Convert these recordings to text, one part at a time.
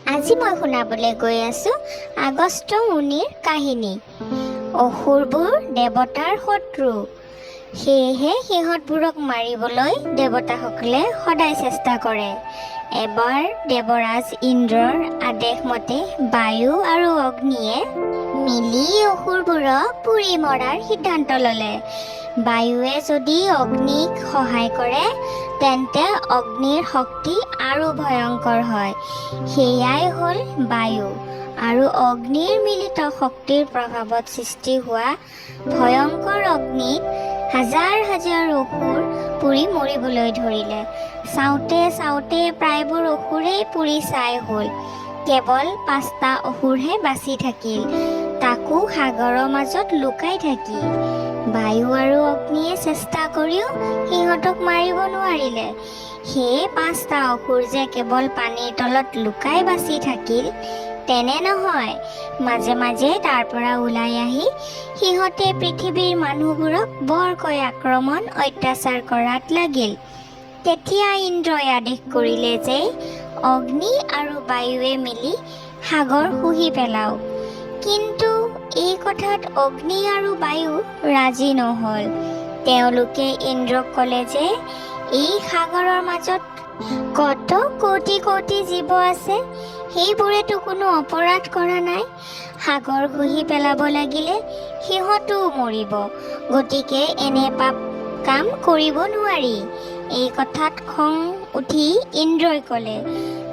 আজি মই শুনাবলৈ গৈ আছোঁ আগষ্ট মুনিৰ কাহিনী। অসুৰবোৰ দেৱতাৰ শত্ৰু। সেয়েহে সিহঁতবোৰক মাৰিবলৈ দেৱতাসকলে সদায় চেষ্টা কৰে। এবাৰ দেৱৰাজ ইন্দ্ৰৰ আদেশ মতে বায়ু আৰু অগ্নিয়ে মিলি অসুৰবোৰক পুৰি মৰাৰ সিদ্ধান্ত ল'লে। বায়ুৱে যদি অগ্নিক সহায় কৰে তেন্তে অগ্নিৰ শক্তি আৰু ভয়ংকৰ হয়। সেয়াই হ'ল বায়ু। আৰু অগ্নিৰ মিলিত শক্তিৰ প্ৰভাৱত সৃষ্টি হোৱা ভয়ংকৰ অগ্নিত হাজাৰ হাজাৰ অসুৰ পুৰি মৰিবলৈ ধৰিলে। চাওঁতে চাওঁতে প্ৰায়বোৰ অসুৰেই পুৰি ছাই হ'ল। কেৱল পাঁচটা অসুৰহে বাচি থাকিল। তাকো সাগৰৰ মাজত লুকাই থাকি। বায়ু আৰু অগ্নিয়ে চেষ্টা কৰিও সিহঁতক মাৰিব নোৱাৰিলে। সেয়ে পাঁচটা অসুৰ যে কেৱল পানীৰ তলত লুকাই বাচি থাকিল তেনে নহয় মাজে মাজে তাৰ পৰা ওলাই আহি সিহঁতে পৃথিৱীৰ মানুহবোৰক বৰকৈ আক্ৰমণ অত্যাচাৰ কৰাত লাগিল। তেতিয়া ইন্দ্ৰই আদেশ কৰিলে যে অগ্নি আৰু বায়ুৱে মিলি সাগৰ শুহি পেলাওক। কিন্তু এই কথাত অগ্নি আৰু বায়ু ৰাজি নহ'ল। তেওঁলোকে ইন্দ্ৰক ক'লে যে, এই সাগৰৰ মাজত কত কোটি কোটি জীৱ আছে? সেইবোৰেতো কোনো অপৰাধ কৰা নাই। সাগৰ ঘঁহি পেলাব লাগিলে সিহঁতো মৰিব। গতিকে এনে পাপ কাম কৰিব নোৱাৰি। এই কথাত খং উঠি ইন্দ্ৰই ক'লে,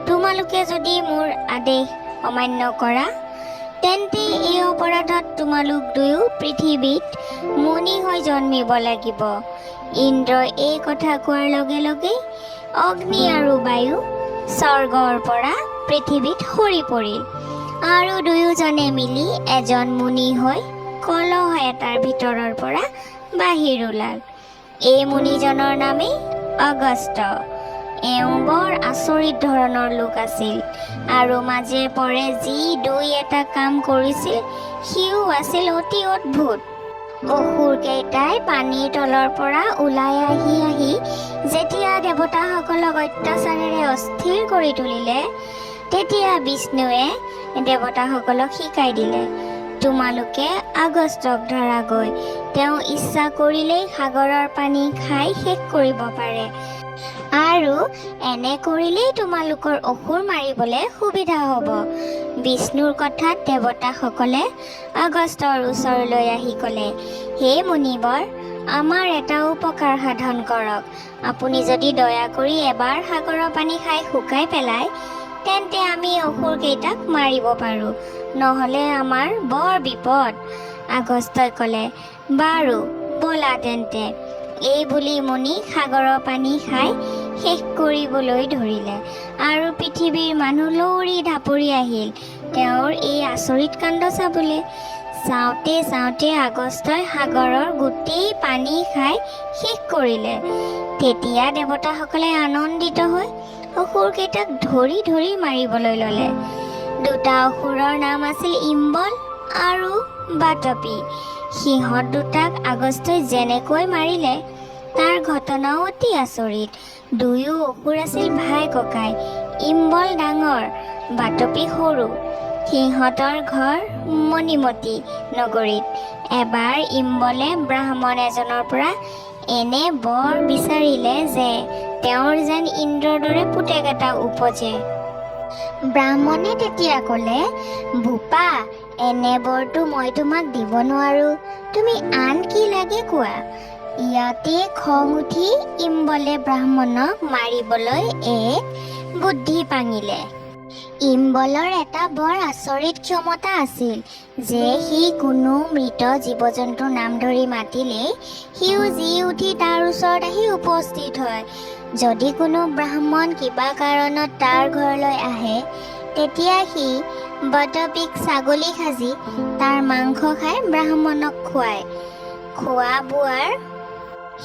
তোমালোকে যদি মোৰ আদেশ অমান্য কৰা তেন্তে এই অপৰাধত তোমালোক দুয়ো পৃথিৱীত মুনি হৈ জন্মিব লাগিব। ইন্দ্ৰই এই কথা কোৱাৰ লগে লগে অগ্নি আৰু বায়ু স্বৰ্গৰ পৰা পৃথিৱীত সৰি পৰিল। আৰু দুয়োজনে মিলি এজন মুনি হৈ কলহ এটাৰ ভিতৰৰ পৰা বাহিৰ ওলাল। এই মুনিজনৰ নামেই অগষ্ট এওঁ বৰ আচৰিত ধৰণৰ লোক আছিল। আৰু মাজে পৰে যি দুই এটা কাম কৰিছিল সিও আছিল অতি অদ্ভুত। অসুৰকেইটাই পানীৰ তলৰ পৰা ওলাই আহি আহি যেতিয়া দেৱতাসকলক অত্যাচাৰেৰে অস্থিৰ কৰি তুলিলে তেতিয়া বিষ্ণুৱে দেৱতাসকলক শিকাই দিলে তোমালোকে আগষ্টক ধৰাগৈ তেওঁ ইচ্ছা কৰিলেই সাগৰৰ পানী খাই শেষ কৰিব পাৰে। আৰু এনে কৰিলেই তোমালোকৰ অসুৰ মাৰিবলৈ সুবিধা হ'ব। বিষ্ণুৰ কথাত দেৱতাসকলে আগষ্টৰ ওচৰলৈ আহি ক'লে হে মুনিবৰ আমাৰ এটা উপকাৰ সাধন কৰক। আপুনি যদি দয়া কৰি এবাৰ সাগৰৰ পানী খাই শুকাই পেলায় তেন্তে আমি অসুৰকেইটাক মাৰিব পাৰোঁ। নহ'লে আমাৰ বৰ বিপদ। আগষ্টই ক'লে বাৰু ব'লা তেন্তে। এই বুলি মুনি সাগৰৰ পানী খাই শেষ কৰিবলৈ ধৰিলে। আৰু পৃথিৱীৰ মানুহ লৌৰি ঢাপৰি আহিল। তেওঁৰ এই আচৰিত কাণ্ড চাবলৈ চাওঁতে চাওঁতে আগষ্টই সাগৰৰ গোটেই পানী খাই শেষ কৰিলে। তেতিয়া দেৱতাসকলে আনন্দিত হৈ অসুৰকেইটাক ধৰি ধৰি মাৰিবলৈ ল'লে। দুটা অসুৰৰ নাম আছিল ইম্বল আৰু বাতপি সিহঁত দুটাক আগষ্টই যেনেকৈ মাৰিলে তাৰ ঘটনাও অতি আচৰিত। দুয়ো অসুৰ আছিল ভাই ককাই। ইম্বল ডাঙৰ বাতপি সৰু। সিহঁতৰ ঘৰ মণিমতী নগৰীত। এবাৰ ইম্বলে ব্ৰাহ্মণ এজনৰ পৰা এনে বৰ বিচাৰিলে যে তেওঁৰ যেন ইন্দ্ৰৰ দৰে পুতেক এটা উপজে। ব্ৰাহ্মণে তেতিয়া ক'লে বোপা এনে বৰটো মই তোমাক দিব নোৱাৰোঁ। তুমি আন কি লাগে কোৱা? ইয়াতে খং উঠি ইম্বলে ব্ৰাহ্মণক মাৰিবলৈ এক বুদ্ধি পাঙিলে ইম্বলৰ এটা বৰ আচৰিত ক্ষমতা আছিল যে সি কোনো মৃত জীৱ জন্তুৰ নাম ধৰি মাতিলেই সিও জি উঠি তাৰ ওচৰত আহি উপস্থিত হয়। যদি কোনো ব্ৰাহ্মণ কিবা কাৰণত তাৰ ঘৰলৈ আহে তেতিয়া সি বটপিক ছাগলী সাজি তাৰ মাংস খাই ব্ৰাহ্মণক খুৱায়। খোৱা বোৱাৰ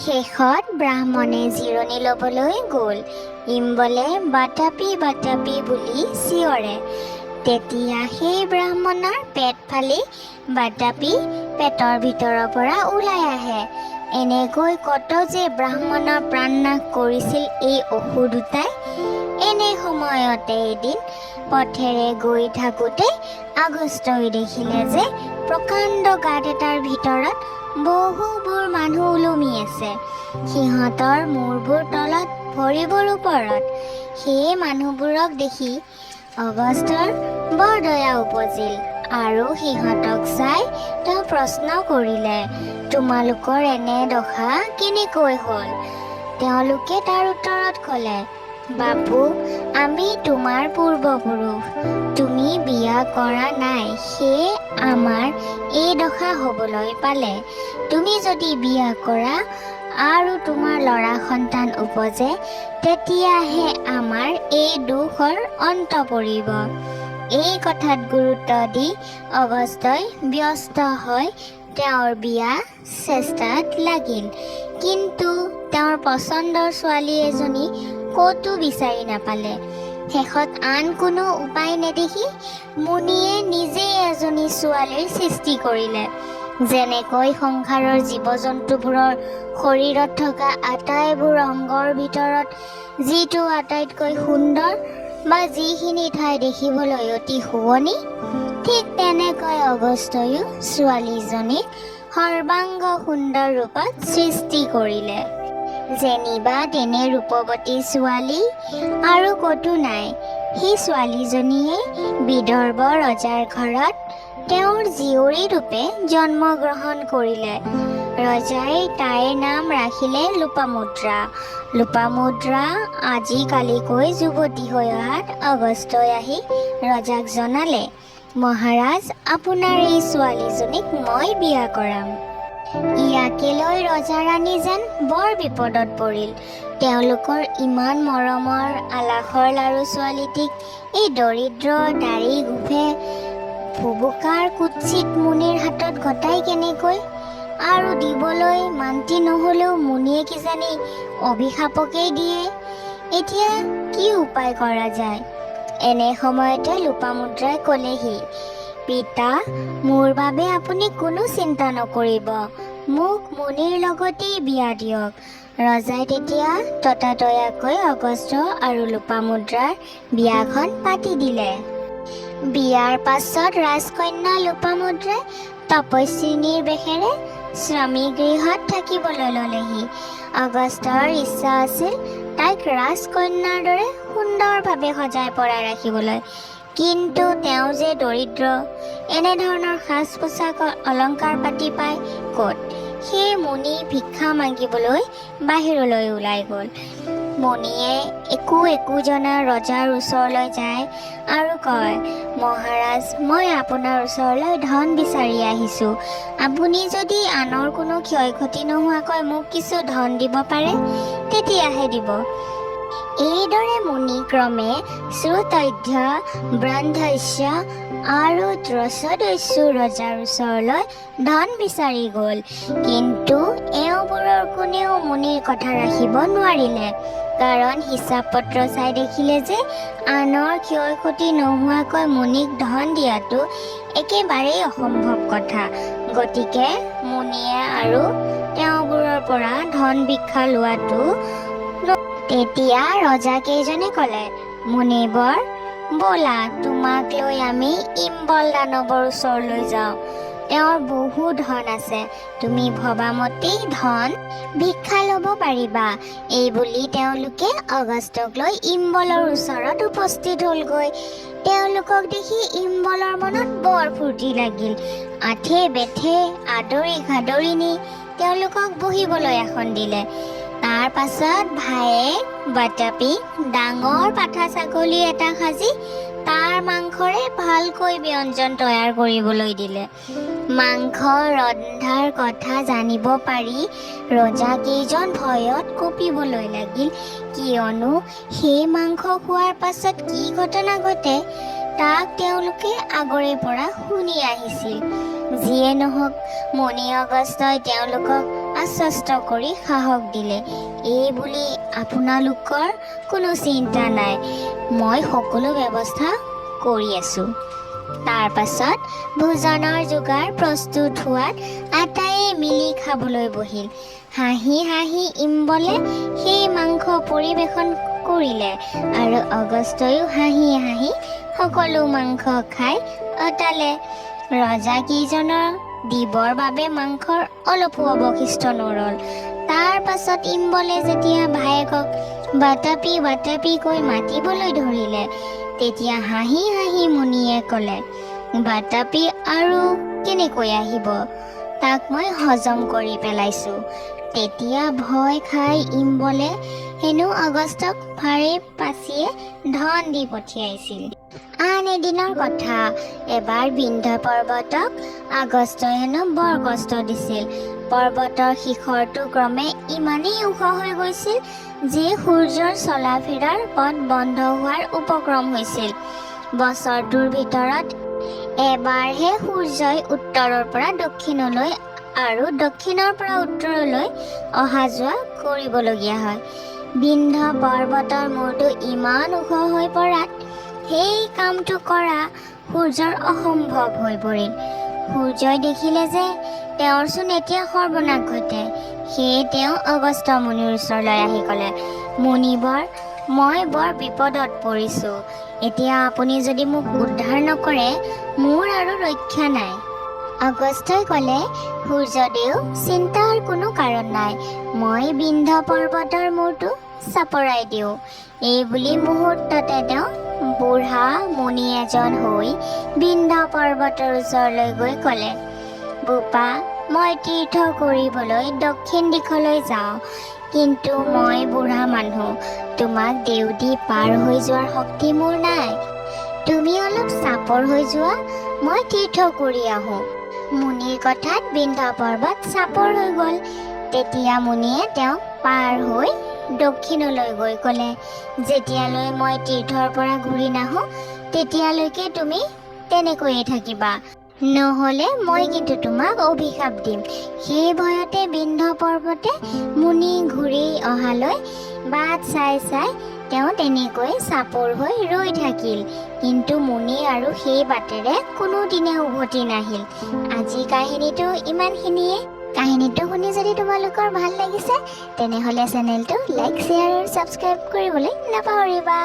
শেষত ব্ৰাহ্মণে জিৰণি ল'বলৈ গ'ল। ইম্বলে বাটাপি বাটাপি বুলি চিঞৰে। তেতিয়া সেই ব্ৰাহ্মণৰ পেট ফালি বাটাপি পেটৰ ভিতৰৰ পৰা ওলাই আহে। এনেকৈ কত যে ব্ৰাহ্মণৰ প্ৰাণ নাশ কৰিছিল এই অসুৰ দুটাই এনে সময়তে এদিন পথেৰে গৈ থাকোঁতে আগষ্টই দেখিলে যে গাঁত এটাৰ ভিতৰত বহুবোৰ মানুহ ওলমি আছে। সিহঁতৰ মূৰবোৰ তলত ভৰিবোৰ ওপৰত। সেই মানুহবোৰক দেখি অগষ্টৰ বৰ দয়া উপজিল আৰু সিহঁতক চাই তেওঁ প্ৰশ্ন কৰিলে তোমালোকৰ এনে দশা কেনেকৈ হ'ল? তেওঁলোকে তাৰ উত্তৰত ক'লে বাপু আমি তোমাৰ পূৰ্বপুৰুষ। তুমি বিয়া কৰা নাই সেয়ে আমাৰ এই দশা হ'বলৈ পালে। তুমি যদি বিয়া কৰা আৰু তোমাৰ ল'ৰা সন্তান উপজে তেতিয়াহে আমাৰ এই দুখৰ অন্ত পৰিব। এই কথাত গুৰুত্ব দি অগষ্টই ব্যস্ত হৈ তেওঁৰ বিয়া চেষ্টাত লাগিল। কিন্তু তেওঁৰ পচন্দৰ ছোৱালী এজনী ক'তো বিচাৰি নাপালে। শেষত আন কোনো উপায় নেদেখি মুনিয়ে নিজেই এজনী ছোৱালীৰ সৃষ্টি কৰিলে। যেনেকৈ সংসাৰৰ জীৱ জন্তুবোৰৰ শৰীৰত থকা আটাইবোৰ অংগৰ ভিতৰত যিটো আটাইতকৈ সুন্দৰ বা যিখিনি ঠাই দেখিবলৈ অতি শুৱনি ঠিক তেনেকৈ অগষ্টয়ো ছোৱালীজনীক সৰ্বাংগ সুন্দৰ ৰূপত সৃষ্টি কৰিলে। যেনিবা তেনে ৰূপৱতী ছোৱালী আৰু ক'তো নাই। সেই ছোৱালীজনীয়ে বিদৰ্ভ ৰজাৰ ঘৰত তেওঁৰ জীয়ৰী ৰূপে জন্মগ্ৰহণ কৰিলে। ৰজাই তাইৰ নাম ৰাখিলে লোপামুদ্ৰা। লোপামুদ্ৰা আজিকালিকৈ যুৱতী হৈ অহাত অগষ্টই আহি ৰজাক জনালে মহাৰাজ আপোনাৰ এই ছোৱালীজনীক মই বিয়া কৰাম। ইয়াকে লৈ ৰজা ৰাণী যেন বৰ বিপদত পৰিল? তেওঁলোকৰ ইমান মৰমৰ আলাসৰ লাৰু ছোৱালীটিক এই দৰিদ্ৰ দাড়ি গোফে ভুবুকাৰ কুৎসিত মুনিৰ হাতত গতাই কেনেকৈ? আৰু দিবলৈ মান্তি নহ'লেও মুনিয়ে কিজানি অভিশাপকেই দিয়ে? এতিয়া কি উপায় কৰা যায়? এনে সময়তে লোপামুদ্ৰাই ক'লেহি। পিতা মোৰ বাবে আপুনি কোনো চিন্তা নকৰিব। মোক মুনিৰ লগতেই বিয়া দিয়ক। ৰজাই তেতিয়া ততাতয়াকৈ অগষ্ট আৰু লোপামুদ্ৰাৰ বিয়াখন পাতি দিলে। বিয়াৰ পাছত ৰাজকন্যা লোপামুদ্ৰাই তপস্বিনীৰ বেশেৰে শ্ৰমিক গৃহত থাকিবলৈ ল'লেহি। অগষ্টৰ ইচ্ছা আছিল তাইক ৰাজকন্যাৰ দৰে সুন্দৰভাৱে সজাই পৰাই ৰাখিবলৈ। কিন্তু তেওঁ যে দৰিদ্ৰ এনেধৰণৰ সাজ পোছাক অলংকাৰ পাতি পায় ক'ত? সেই মুনি ভিক্ষা মাগিবলৈ বাহিৰলৈ ওলাই গ'ল। মণিয়ে একো একো জনা ৰজাৰ ওচৰলৈ যায় আৰু কয় মহাৰাজ মই আপোনাৰ ওচৰলৈ ধন বিচাৰি আহিছোঁ। আপুনি যদি আনৰ কোনো ক্ষয় ক্ষতি নোহোৱাকৈ মোক কিছু ধন দিব পাৰে তেতিয়াহে দিব। এইদৰে মুনি ক্ৰমে শ্ৰুতধ্য ব্ৰন্ধস্য আৰু ত্ৰচদস্যু ৰজাৰ ওচৰলৈ ধন বিচাৰি গ'ল। কিন্তু এওঁবোৰৰ কোনেও মুনিৰ কথা ৰাখিব নোৱাৰিলে। কাৰণ হিচাপ পত্ৰ চাই দেখিলে যে আনৰ ক্ষয় ক্ষতি নোহোৱাকৈ মুনিক ধন দিয়াটো একেবাৰেই অসম্ভৱ কথা। গতিকে মুনিয়ে আৰু তেওঁবোৰৰ পৰা ধন ভিক্ষা লোৱাটো তেতিয়া ৰজাকেইজনে ক'লে মুনিবৰ ব'লা তোমাক লৈ আমি ইম্বল দানৱৰ ওচৰলৈ যাওঁ। তেওঁৰ বহু ধন আছে। তুমি ভবামতেই ধন ভিক্ষা ল'ব পাৰিবা। এই বুলি তেওঁলোকে অগষ্টক লৈ ইম্বলৰ ওচৰত উপস্থিত হ'লগৈ। তেওঁলোকক দেখি ইম্বলৰ মনত বৰ ফূৰ্তি লাগিল। আঠে বেঠে আদৰি ঘাদৰি নি তেওঁলোকক বহিবলৈ এখন দিলে। তাৰ পাছত ভায়েক বাটাপি ডাঙৰ পাঠা ছাগলী এটা সাজি তাৰ মাংসৰে ভালকৈ ব্যঞ্জন তৈয়াৰ কৰিবলৈ দিলে। মাংস ৰন্ধাৰ কথা জানিব পাৰি ৰজাকেইজন ভয়ত কঁপিবলৈ লাগিল। কিয়নো সেই মাংস খোৱাৰ পাছত কি ঘটনা ঘটে তাক তেওঁলোকে আগৰে পৰা শুনি আহিছিল। যিয়ে নহওক মণি অগষ্টই তেওঁলোকক আশ্বস্ত কৰি সাহস দিলে। এই বুলি আপোনালোকৰ কোনো চিন্তা নাই। মই সকলো ব্যৱস্থা কৰি আছোঁ। তাৰ পাছত ভোজনৰ যোগাৰ প্ৰস্তুত হোৱাত আটাইয়ে মিলি খাবলৈ বহিল। হাঁহি হাঁহি ইম্বলে সেই মাংস পৰিৱেশন কৰিলে আৰু অগষ্টয়ো হাঁহি হাঁহি সকলো মাংস খাই অতালে ৰজা কেইজনৰ দিবৰ বাবে মাংসৰ অলপো অৱশিষ্ট নৰল। তাৰ পাছত ইম্বলে যেতিয়া ভায়েকক বাতাপি বাতাপি কৈ মাতিবলৈ ধৰিলে তেতিয়া হাঁহি হাঁহি মুনিয়ে ক'লে বাতাপি আৰু কেনেকৈ আহিব? তাক মই হজম কৰি পেলাইছোঁ। তেতিয়া ভয় খাই ইম্বলে হেনো আগষ্টক ফাৰে পাচিয়ে ধন দি পঠিয়াইছিল। আন এদিনৰ কথা এবাৰ বিন্ধ পৰ্বতক আগষ্টই হেনো বৰ কষ্ট দিছিল। পৰ্বতৰ শিখৰটো ক্ৰমে ইমানেই ওখ হৈ গৈছিল যে সূৰ্যৰ চলা ফিৰাৰ পথ বন্ধ হোৱাৰ উপক্ৰম হৈছিল। বছৰটোৰ ভিতৰত এবাৰহে সূৰ্যই উত্তৰৰ পৰা দক্ষিণলৈ আৰু দক্ষিণৰ পৰা উত্তৰলৈ অহা যোৱা কৰিবলগীয়া হয়। বিন্ধ পৰ্বতৰ মূৰটো ইমান ওখ হৈ পৰাত সেই কামটো কৰা সূৰ্যৰ অসম্ভৱ হৈ পৰিল। সূৰ্যই দেখিলে যে তেওঁৰচোন এতিয়া সৰ্বনাশ ঘটে। সেয়ে তেওঁ অগষ্ট মুনিৰ ওচৰলৈ আহি ক'লে মুনিবৰ মই বৰ বিপদত পৰিছোঁ। এতিয়া আপুনি যদি মোক উদ্ধাৰ নকৰে মোৰ আৰু ৰক্ষা নাই। আগষ্টই ক'লে সূৰ্যদেউ চিন্তাৰ কোনো কাৰণ নাই। মই বিন্ধ পৰ্বতৰ মূৰটো চাপৰাই দিওঁ। এই বুলি মুহূৰ্ততে তেওঁ বুঢ়া মুনি এজন হৈ বিন্ধ পৰ্বতৰ ওচৰলৈ গৈ ক'লে বোপা মই তীৰ্থ কৰিবলৈ দক্ষিণ দিশলৈ যাওঁ কিন্তু মই বুঢ়া মানুহ তোমাক দেউদি পাৰ হৈ যোৱাৰ শক্তি মোৰ নাই। তুমি অলপ চাপৰ হৈ যোৱা মই তীৰ্থ কৰি আহোঁ। মুনিৰ কথাত বিন্ধ পৰ্বত চাপৰ হৈ গ'ল। তেতিয়া মুনিয়ে তেওঁক পাৰ হৈ দক্ষিণলৈ গৈ ক'লে যেতিয়ালৈ মই তীৰ্থৰ পৰা ঘূৰি নাহোঁ তেতিয়ালৈকে তুমি তেনেকৈয়ে থাকিবা। নহ'লে মই কিন্তু তোমাক অভিশাপ দিম। সেই ভয়তে বিন্ধ পৰ্বতে মুনি ঘূৰি অহালৈ বাট চাই চাই তেওঁ তেনেকৈ চাপৰ হৈ ৰৈ থাকিল। কিন্তু মুনি আৰু সেই বাটেৰে কোনোদিনে উভতি নাহিল। আজি কাহিনীটো ইমানখিনিয়ে। কাহিনীটো শুনি যদি তোমালোকৰ ভালো লাগিছে তেনেহ'লে চেনেলটো লাইক শ্বেয়াৰ আৰু ছাবস্ক্ৰাইব কৰিবলৈ নাপাহৰিবা।